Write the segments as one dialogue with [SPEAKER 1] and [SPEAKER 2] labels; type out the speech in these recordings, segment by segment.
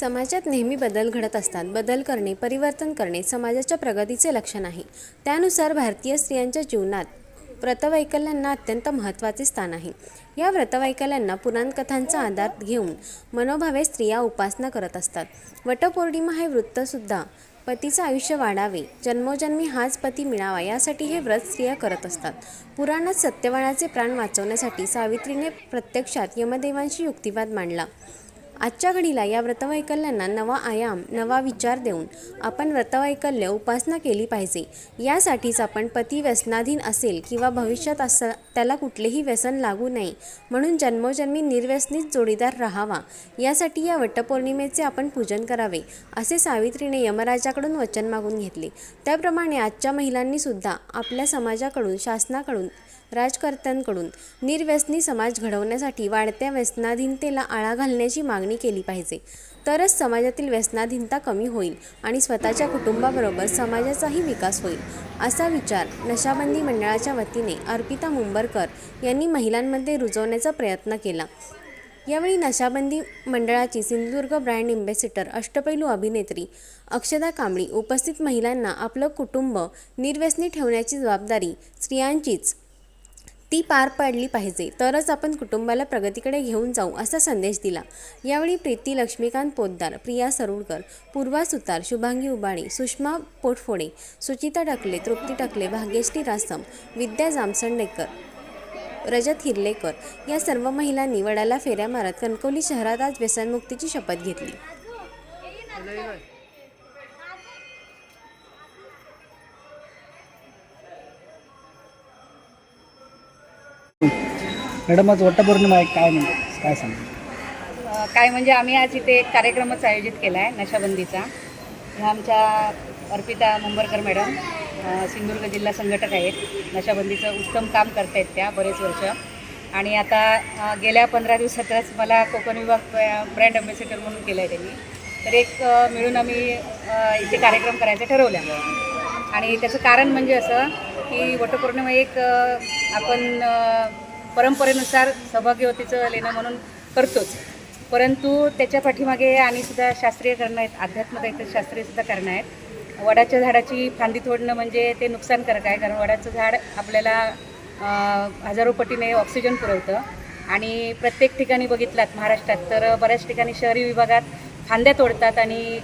[SPEAKER 1] समाजात नेहमी बदल घडत असतात. बदल करणे परिवर्तन करणे समाजाच्या प्रगतीचे लक्षण आहे. त्यानुसार भारतीय स्त्रियांच्या जीवनात व्रतवैकल्यांना अत्यंत महत्त्वाचे स्थान आहे. या व्रतवैकल्यांना पुराणकथांचा आधार घेऊन मनोभावे स्त्रिया उपासना करत असतात. वटपौर्णिमा हे वृत्तसुद्धा पतीचं आयुष्य वाढावे जन्मोजन्मी हाच पती मिळावा यासाठी हे व्रत स्त्रिया करत असतात. पुराणात सत्यवानाचे प्राण वाचवण्यासाठी सावित्रीने प्रत्यक्षात यमदेवांशी युक्तिवाद मांडला. आजच्या घडीला या व्रतवैकल्यांना नवा आयाम नवा विचार देऊन आपण व्रतवैकल्य उपासना केली पाहिजे. यासाठीच आपण पती व्यसनाधीन असेल किंवा भविष्यात असं त्याला कुठलेही व्यसन लागू नये म्हणून जन्मोजन्मी निर्व्यसनीच जोडीदार राहावा. यासाठी या वटपौर्णिमेचे आपण पूजन करावे असे सावित्रीने यमराजाकडून वचन मागून घेतले. त्याप्रमाणे आजच्या महिलांनीसुद्धा आपल्या समाजाकडून शासनाकडून राजकर्त्यांकडून. निर्व्यसनी समाज घडवण्यासाठी वाढत्या व्यसनाधीनतेला आळा घालण्याची मागणी केली पाहिजे. तरच समाजातील व्यसनाधीनता कमी होईल आणि स्वतःच्या कुटुंबाबरोबर समाजाचाही विकास होईल असा विचार नशाबंदी मंडळाच्या वतीने अर्पिता मुंबरकर यांनी महिलांमध्ये रुजवण्याचा प्रयत्न केला. यावेळी नशाबंदी मंडळाची सिंधुदुर्ग ब्रँड एम्बॅसिडर अष्टपैलू अभिनेत्री अक्षदा कांबळी उपस्थित महिलांना आपलं कुटुंब निर्व्यसनी ठेवण्याची जबाबदारी स्त्रियांचीच ती पार पाडली पाहिजे. तरच आपण कुटुंबाला प्रगतीकडे घेऊन जाऊ असा संदेश दिला. यावेळी प्रीती लक्ष्मीकांत पोद्दार प्रिया सरुडकर पूर्वा सुतार शुभांगी उबाळे सुषमा पोटफोडे सुचिता टकले तृप्ती टकले भाग्यश्री रासम विद्या जामसंडेकर रजत हिरलेकर या सर्व महिलांनी वडाला फेऱ्या मारत कणकवली शहरात आज व्यसनमुक्तीची शपथ घेतली.
[SPEAKER 2] मॅडम आज वटपौर्णिमा आहे काय म्हणजे काय सांगा?
[SPEAKER 3] काय म्हणजे आम्ही आज इथे एक कार्यक्रमच आयोजित केला आहे नशाबंदीचा. ह्या आमच्या अर्पिता मुंबरकर मॅडम अ, सिंधुदुर्ग जिल्हा संघटक आहेत. नशाबंदीचं उत्तम काम करत आहेत त्या बरेच वर्ष. आणि आता अ, गेल्या पंधरा दिवसातच मला कोकण विभाग ब्रँड अम्बॅसेडर म्हणून केलं आहे त्यांनी. तर एक अ, मिळून आम्ही अ, इथे कार्यक्रम करायचा ठरवला. आणि त्याचं कारण म्हणजे असं की वटपौर्णिमा एक अ, आपण अ, परंपरेनुसार सौभाग्यवतीचं लेणं म्हणून करतोच. परंतु त्याच्या पाठीमागे आणि सुद्धा शास्त्रीय करणं आहेत अध्यात्मक आहेत तर शास्त्रीय सुद्धा करणं आहेत. वडाच्या झाडाची फांदी तोडणं म्हणजे ते नुकसानकारक आहे कारण वडाचं झाड आपल्याला हजारो पटीने ऑक्सिजन पुरवतं. आणि प्रत्येक ठिकाणी बघितलात महाराष्ट्रात तर बऱ्याच ठिकाणी शहरी विभागात फांद्या तोडतात आणि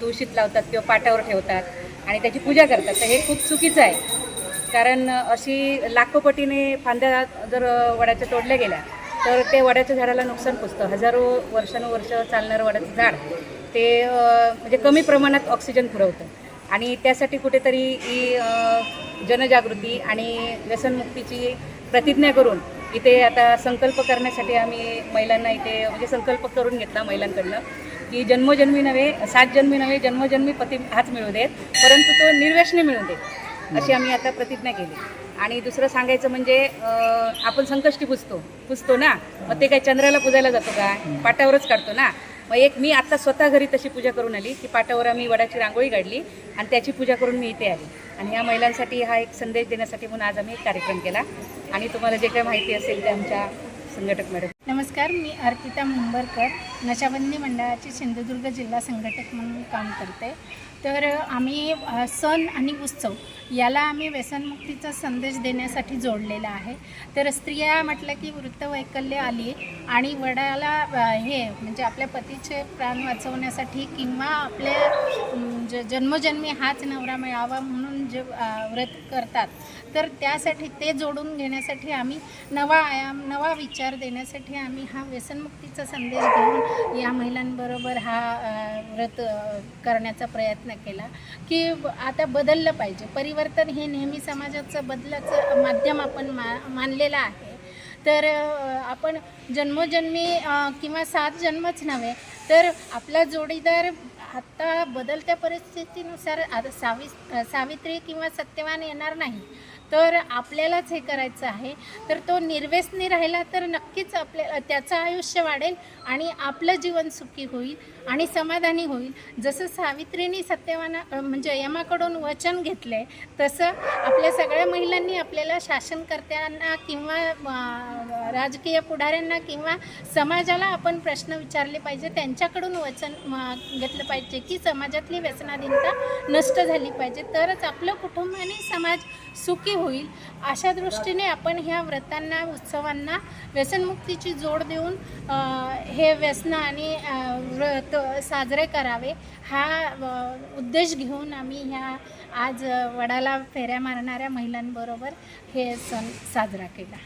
[SPEAKER 3] तुळशीत लावतात किंवा पाटावर ठेवतात आणि त्याची पूजा करतात. तर हे खूप चुकीचं आहे. कारण अशी लाखो पटीने फांद्या जर वडाच्या तोडल्या गेल्या तर ते वडाच्या झाडाला नुकसान पोचतं. हजारो वर्षानुवर्ष चालणारं वडाचं झाड ते म्हणजे कमी प्रमाणात ऑक्सिजन पुरवतं. आणि त्यासाठी कुठेतरी ही जनजागृती आणि व्यसनमुक्तीची प्रतिज्ञा करून इथे आता संकल्प करण्यासाठी आम्ही महिलांना इथे म्हणजे संकल्प करून घेतला महिलांकडनं की जन्मोजन्मी नव्हे सात जन्मी नव्हे जन्मोजन्मी पती हाच मिळू देत परंतु तो निर्व्यसनी मिळू देत. अशी आम्ही आता प्रतिज्ञा केली. आणि दुसरं सांगायचं म्हणजे आपण संकष्टी पुजतो. पुजतो ना? मग ते काय चंद्राला पुजायला जातो का? पाटावरच काढतो ना? मग एक मी आता स्वतः घरी तशी पूजा करून आली की पाटावर आम्ही वडाची रांगोळी काढली आणि त्याची पूजा करून मी इथे आली. आणि ह्या महिलांसाठी हा एक संदेश देण्यासाठी म्हणून आज आम्ही एक कार्यक्रम केला. आणि तुम्हाला जे काही माहिती असेल ते आमच्या संघटक मॅडम.
[SPEAKER 4] नमस्कार मी अर्पिता मुंबरकर नशाबंदी मंडळाची सिंधुदुर्ग जिल्हा संघटक म्हणून काम करते. तर आम्ही सण आणि उत्सव याला आम्ही व्यसनमुक्तीचा संदेश देण्यासाठी जोडलेला आहे. तर स्त्रिया म्हटलं की वृत्तवैकल्य आली आणि वडाला हे म्हणजे आपल्या पतीचे प्राण वाचवण्यासाठी किंवा आपल्या ज जन्मजन्मी हाच नवरा मिळावा म्हणून जे व्रत करतात तर त्यासाठी ते जोडून घेण्यासाठी आम्ही नवा आयाम नवा विचार देण्यासाठी आम्ही हा व्यसनमुक्तीचा संदेश घेऊन या महिलांबरोबर हा व्रत करण्याचा प्रयत्न केला की आता बदललं पाहिजे. परिवर्तन हे नेहमी समाजाचं बदलाचं माध्यम आपण मा मानलेलं आहे. तर आपण जन्मोजन्मी किंवा सात जन्मच नव्हे तर आपला जोडीदार आत्ता बदलत्या परिस्थितीनुसार आता सावि सावित्री किंवा सत्यवान येणार नाही. तर आपल्यालाच हे करायचं आहे. तर तो निर्व्यसनी राहिला तर नक्कीच आपल्या त्याचं आयुष्य वाढेल आणि आपलं जीवन सुखी होईल आणि समाधानी होईल. जसं सावित्रीने सत्यवाना म्हणजे यमाकडून वचन घेतलं आहे तसं आपल्या सगळ्या महिलांनी आपल्याला शासनकर्त्यांना किंवा राजकीय पुढाऱ्यांना किंवा समाजाला आपण प्रश्न विचारले पाहिजे त्यांच्याकडून वचन घेतलं पाहिजे की समाजातली व्यसनाधीनता नष्ट झाली पाहिजे. तरच आपलं कुटुंब आणि समाज सुखी होईल. अशा दृष्टीने आपण ह्या व्रतांना उत्सवांना व्यसनमुक्तीची जोड देऊन हे व्यसन आणि व्रत साजरे करावे. हा उद्देश घेऊन आम्ही ह्या आज वडाला फेऱ्या मारणाऱ्या महिलांबरोबर हे सण साजरा केला.